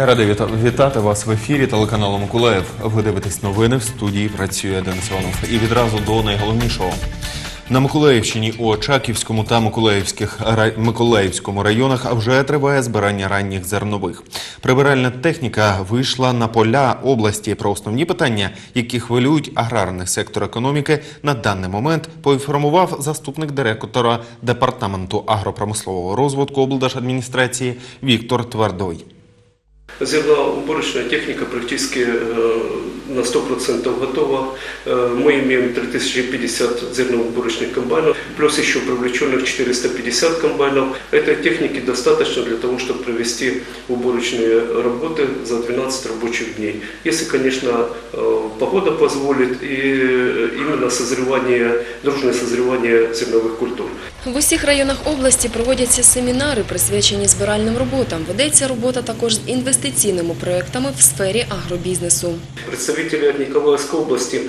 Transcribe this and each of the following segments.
Я радий віта- вітати вас в ефірі телеканалу Миколаїв. Ви дивитесь новини в студії. Працює Денис Іванов. І відразу до найголовнішого. На Миколаївщині у Очаківському та Миколаївських ра- Миколаївському районах вже триває збирання ранніх зернових. Прибиральна техніка вийшла на поля області про основні питання, які хвилюють аграрний сектор економіки. На даний момент поінформував заступник директора департаменту агропромислового розвитку облдержадміністрації Віктор Твердой. Зерноуборочная техника практически э, на 100% готова. Э, Мы имеем 3050 зерноуборочных комбайнов, плюс еще привлеченных 450 комбайнов. Этой техники достаточно для того, чтобы провести уборочные работы за 12 рабочих дней. Если, конечно, э, погода позволит и э, именно созревание, дружное созревание зерновых культур. В усіх районах області проводяться семінари, присвячені збиральним роботам. Ведеться робота також з інвестиційними проектами в сфері агробізнесу. Представители от Николаевской области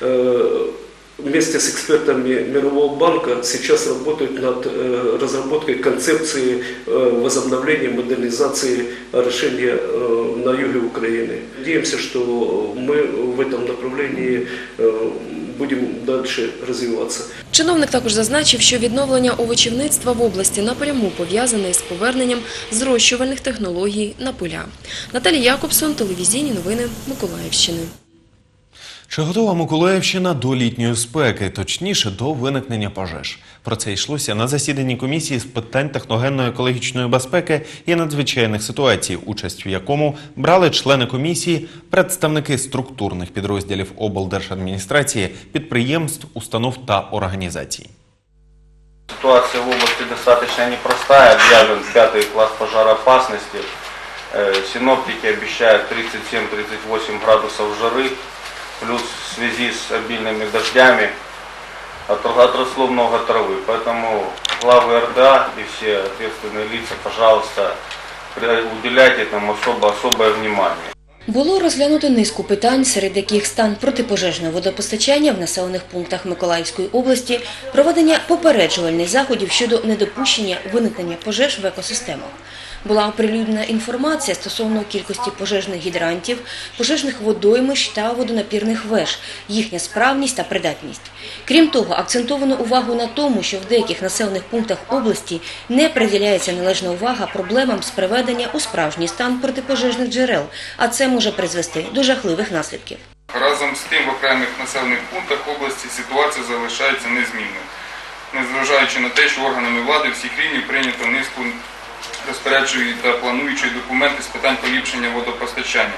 э, вместе с экспертами Мирового банка сейчас работают над э, разработкой концепции э, возобновления, модернизации орошения э, на юге Украины. Надеемся, что мы в этом направлении э, далі розвиватися. Чиновник також зазначив, що відновлення овочівництва в області напряму пов'язане з поверненням зрощувальних технологій на поля. Наталія Якобсон, телевізійні новини Миколаївщини. Чи готова Миколаївщина до літньої спеки, точніше до виникнення пожеж? Про це йшлося на засіданні комісії з питань техногенно-екологічної безпеки і надзвичайних ситуацій, участь в якому брали члени комісії, представники структурних підрозділів облдержадміністрації, підприємств, установ та організацій. Ситуация в области достаточно непростая. Объявлен пятый класс пожароопасности. Э, Синоптики обещают 37-38 градусов жары. Плюс в связи с обильными дождями отро- отросло много травы. Поэтому главы РДА и все ответственные лица, пожалуйста, при- уделяйте этому особо, особое внимание. Було розглянуто низку питань, серед яких стан протипожежного водопостачання в населених пунктах Миколаївської області, проведення попереджувальних заходів щодо недопущення виникнення пожеж в екосистемах. Була оприлюднена інформація стосовно кількості пожежних гідрантів, пожежних водоймищ та водонапірних веж, їхня справність та придатність. Крім того, акцентовано увагу на тому, що в деяких населених пунктах області не приділяється належна увага проблемам з приведення у справжній стан протипожежних джерел, а це може призвести до жахливих наслідків. Разом з тим в окремих населених пунктах області ситуація залишається незмінною, незважаючи на те, що органами влади всіх рівнів прийнято низку розпоряджують та плануючі документи з питань поліпшення водопостачання.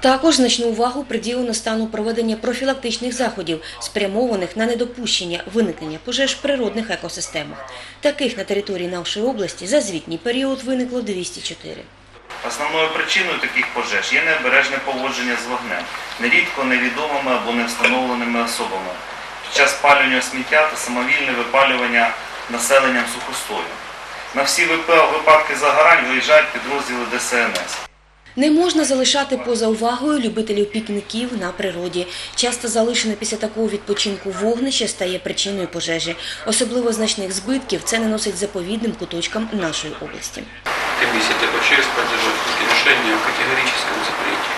Також значну увагу приділено стану проведення профілактичних заходів, спрямованих на недопущення виникнення пожеж в природних екосистемах. Таких на території нашої області за звітній період виникло 204. Основною причиною таких пожеж є необережне поводження з вогнем, нерідко невідомими або невстановленими особами, під час спалювання сміття та самовільне випалювання населенням сухостою. На всі випадки загорань виїжджають підрозділи ДСНС. Не можна залишати поза увагою любителів пікніків на природі. Часто залишене після такого відпочинку вогнище стає причиною пожежі. Особливо значних збитків це наносить заповідним куточкам нашої області. комиссия ТПЧС поддерживает решение о категорическом запрете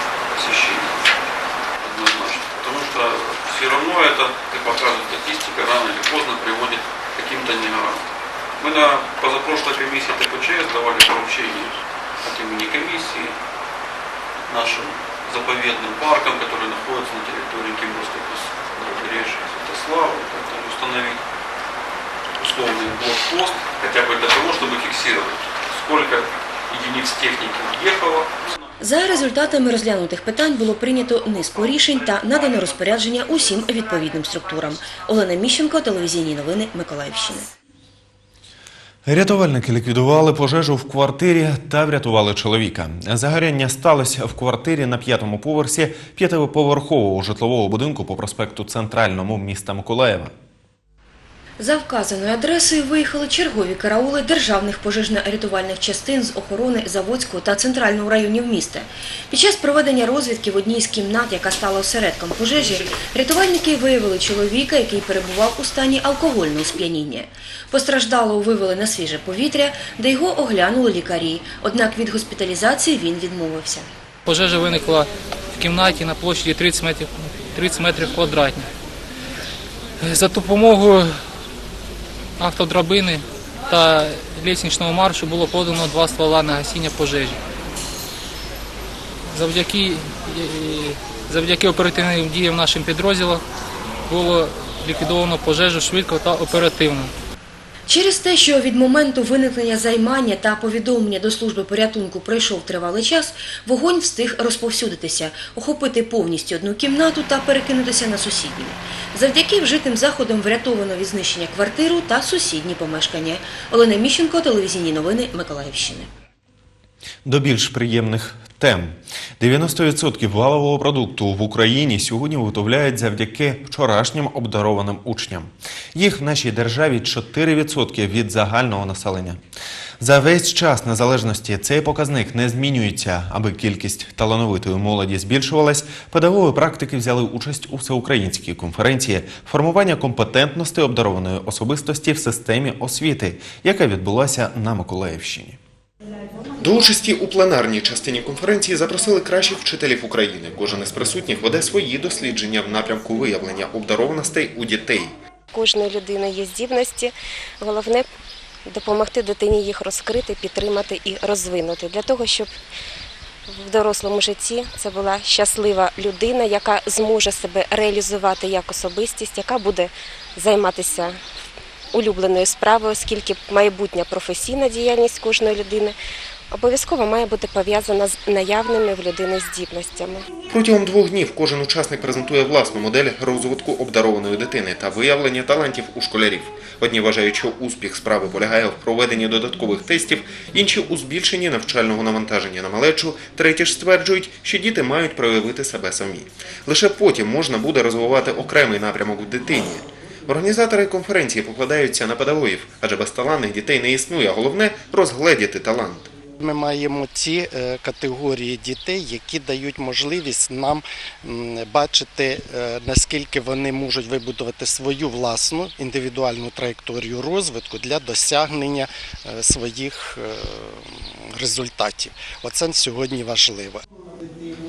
Мы на позапрошлой комиссии ТПЧС давали поручение от имени комиссии нашим заповедным паркам, которые находятся на территории Кимбурского побережья Святослава и так далее, установить условный блокпост, хотя бы для того, чтобы фиксировать, сколько единиц техники въехало. За результатами розглянутих питань було прийнято низку рішень та надано розпорядження усім відповідним структурам. Олена Міщенко, телевізійні новини Миколаївщини. Рятувальники ліквідували пожежу в квартирі та врятували чоловіка. Загоряння сталося в квартирі на п'ятому поверсі п'ятиповерхового житлового будинку по проспекту Центральному міста Миколаєва. За вказаною адресою виїхали чергові караули державних пожежно-рятувальних частин з охорони Заводського та центрального районів міста. Під час проведення розвідки в одній з кімнат, яка стала осередком пожежі, рятувальники виявили чоловіка, який перебував у стані алкогольного сп'яніння. Постраждалого вивели на свіже повітря, де його оглянули лікарі. Однак від госпіталізації він відмовився. Пожежа виникла в кімнаті на площі 30 метрів, 30 метрів квадратних. За допомогою автодрабини та лісничного маршу було подано два ствола на гасіння пожежі. Завдяки, е, завдяки оперативним діям нашим підрозділам було ліквідовано пожежу швидко та оперативно. Через те, що від моменту виникнення займання та повідомлення до служби порятунку пройшов тривалий час, вогонь встиг розповсюдитися, охопити повністю одну кімнату та перекинутися на сусідню. Завдяки вжитим заходам врятовано від знищення квартиру та сусідні помешкання. Олена Міщенко, телевізійні новини Миколаївщини. До більш приємних тем. 90% валового продукту в Україні сьогодні виготовляють завдяки вчорашнім обдарованим учням. Їх в нашій державі 4% від загального населення. За весь час незалежності цей показник не змінюється. Аби кількість талановитої молоді збільшувалась, педагоги практики взяли участь у всеукраїнській конференції формування компетентності обдарованої особистості в системі освіти, яка відбулася на Миколаївщині. До участі у пленарній частині конференції запросили кращих вчителів України. Кожен із присутніх веде свої дослідження в напрямку виявлення обдарованостей у дітей. кожної людини є здібності. Головне допомогти дитині їх розкрити, підтримати і розвинути для того, щоб в дорослому житті це була щаслива людина, яка зможе себе реалізувати як особистість, яка буде займатися улюбленою справою, оскільки майбутня професійна діяльність кожної людини обов'язково має бути пов'язана з наявними в людини здібностями. Протягом двох днів кожен учасник презентує власну модель розвитку обдарованої дитини та виявлення талантів у школярів. Одні вважають, що успіх справи полягає в проведенні додаткових тестів, інші у збільшенні навчального навантаження на малечу, треті ж стверджують, що діти мають проявити себе самі. Лише потім можна буде розвивати окремий напрямок в дитині. Організатори конференції покладаються на педагогів, адже безталанних дітей не існує. Головне розгледіти талант. Ми маємо ті е, категорії дітей, які дають можливість нам бачити, е, наскільки вони можуть вибудувати свою власну індивідуальну траєкторію розвитку для досягнення е, своїх результатів. Оце сьогодні важливо.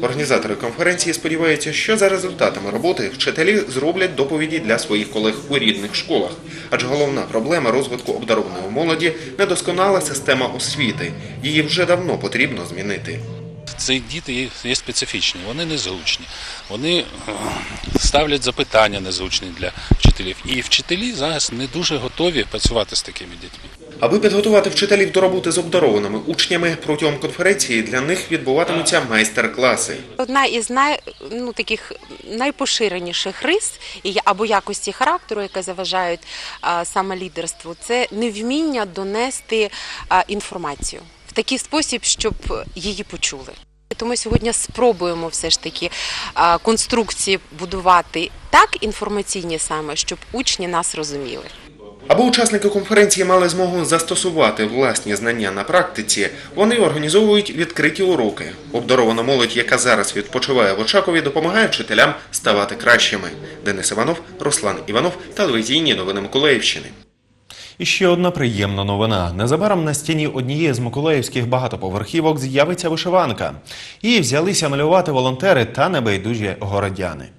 Організатори конференції сподіваються, що за результатами роботи вчителі зроблять доповіді для своїх колег у рідних школах. Адже головна проблема розвитку обдарованої молоді недосконала система освіти. Її вже давно потрібно змінити. Ці діти є- специфічні, вони незручні, вони е, ставлять запитання незручні для вчителів. І вчителі зараз не дуже готові працювати з такими дітьми. Аби підготувати вчителів до роботи з обдарованими учнями, протягом конференції для них відбуватимуться майстер-класи. Одна із най, ну, таких найпоширеніших рис або якості характеру, яка заважають саме лідерству, це невміння донести інформацію в такий спосіб, щоб її почули. Тому сьогодні спробуємо все ж таки конструкції будувати так інформаційні саме, щоб учні нас розуміли. Аби учасники конференції мали змогу застосувати власні знання на практиці, вони організовують відкриті уроки. Обдарована молодь, яка зараз відпочиває в Очакові, допомагає вчителям ставати кращими. Денис Іванов, Руслан Іванов, телевізійні новини Миколаївщини. І ще одна приємна новина. Незабаром на стіні однієї з миколаївських багатоповерхівок з'явиться вишиванка. Її взялися малювати волонтери та небайдужі городяни.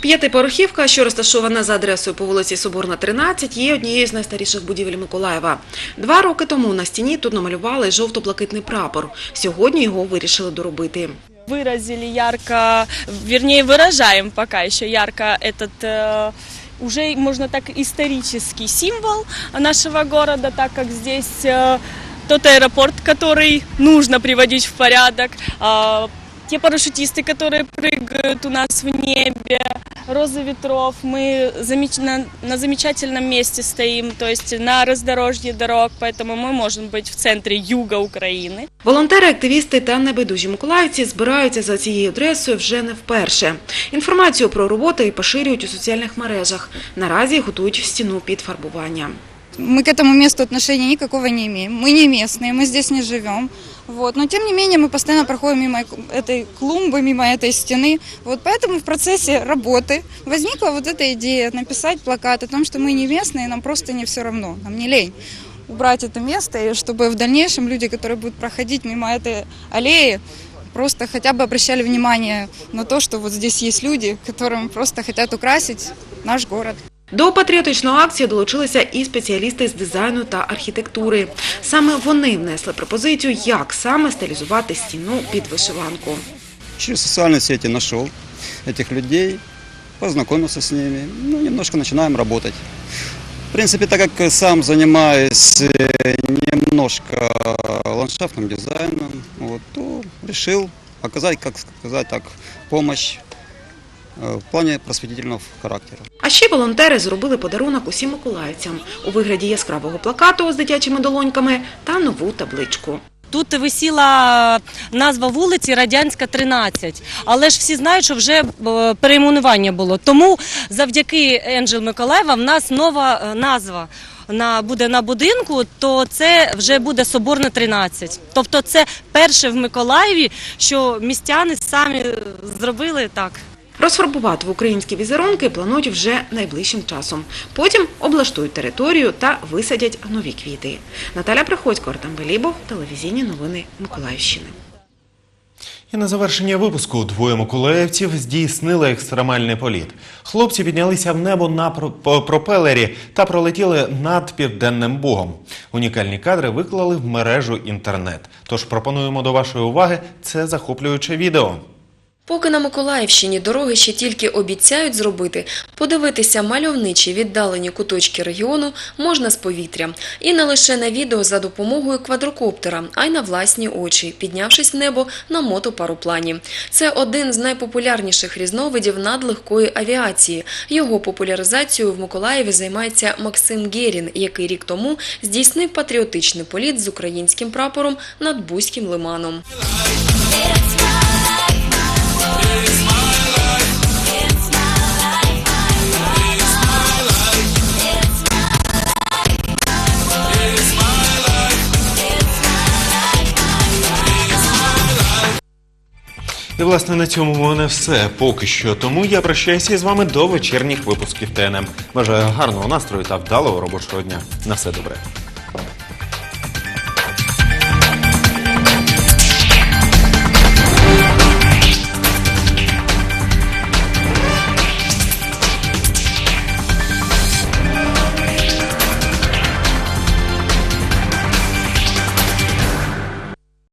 П'ятиповерхівка, що розташована за адресою по вулиці Соборна, 13, є однією з найстаріших будівель Миколаєва. Два роки тому на стіні тут намалювали жовто-блакитний прапор. Сьогодні його вирішили доробити. выразили ярко, вернее выражаем пока еще ярко этот э, уже можно так исторический символ нашего города, так как здесь э, тот аэропорт, который нужно приводить в порядок, э, те парашютисты, которые прыгают у нас в небе, розы ветров. Мы замеч- на, на замечательном месте стоим, то есть на раздорожье дорог, поэтому мы можем быть в центре юга Украины. Волонтери, активісти та небайдужі миколаївці збираються за цією адресою вже не вперше. Інформацію про роботи поширюють у соціальних мережах. Наразі готують стіну під фарбування. Мы к этому месту отношения никакого не имеем. Мы не местные, мы здесь не живем. Вот. Но тем не менее мы постоянно проходим мимо этой клумбы, мимо этой стены. Вот поэтому в процессе работы возникла вот эта идея написать плакат о том, что мы не местные, нам просто не все равно, нам не лень убрать это место, и чтобы в дальнейшем люди, которые будут проходить мимо этой аллеи, просто хотя бы обращали внимание на то, что вот здесь есть люди, которым просто хотят украсить наш город. До патріотичної акції долучилися і спеціалісти з дизайну та архітектури. Саме вони внесли пропозицію, як саме стилізувати стіну під вишиванку. Через социальные сети нашел этих людей, познакомился с ними, ну, немножко начинаем работать. В принципе, так как сам занимаюсь э, немножко ландшафтным дизайном, вот, то решил оказать, как сказать так, помощь э, в плане просветительного характера. А ще волонтери зробили подарунок усім миколаївцям у вигляді яскравого плакату з дитячими долоньками та нову табличку. Тут висіла назва вулиці Радянська 13, але ж всі знають, що вже е, перейменування було. Тому завдяки Енджел Миколаєва в нас нова е, назва. На буде на будинку, то це вже буде Соборна 13. Тобто, це перше в Миколаєві, що містяни самі е, зробили так. Розфарбувати в українські візерунки планують вже найближчим часом. Потім облаштують територію та висадять нові квіти. Наталя Приходько, Артем Белібов, телевізійні новини Миколаївщини. І на завершення випуску двоє миколаївців здійснили екстремальний політ. Хлопці піднялися в небо на пропелері та пролетіли над південним богом. Унікальні кадри виклали в мережу інтернет. Тож пропонуємо до вашої уваги це захоплююче відео. Поки на Миколаївщині дороги ще тільки обіцяють зробити, подивитися мальовничі віддалені куточки регіону можна з повітря. І не лише на відео за допомогою квадрокоптера, а й на власні очі, піднявшись в небо на мотопароплані. Це один з найпопулярніших різновидів надлегкої авіації. Його популяризацією в Миколаєві займається Максим Герін, який рік тому здійснив патріотичний політ з українським прапором над Бузьким лиманом. І власне на цьому в мене все поки що. Тому я прощаюся із вами до вечірніх випусків ТНМ. Бажаю гарного настрою та вдалого робочого дня. На все добре.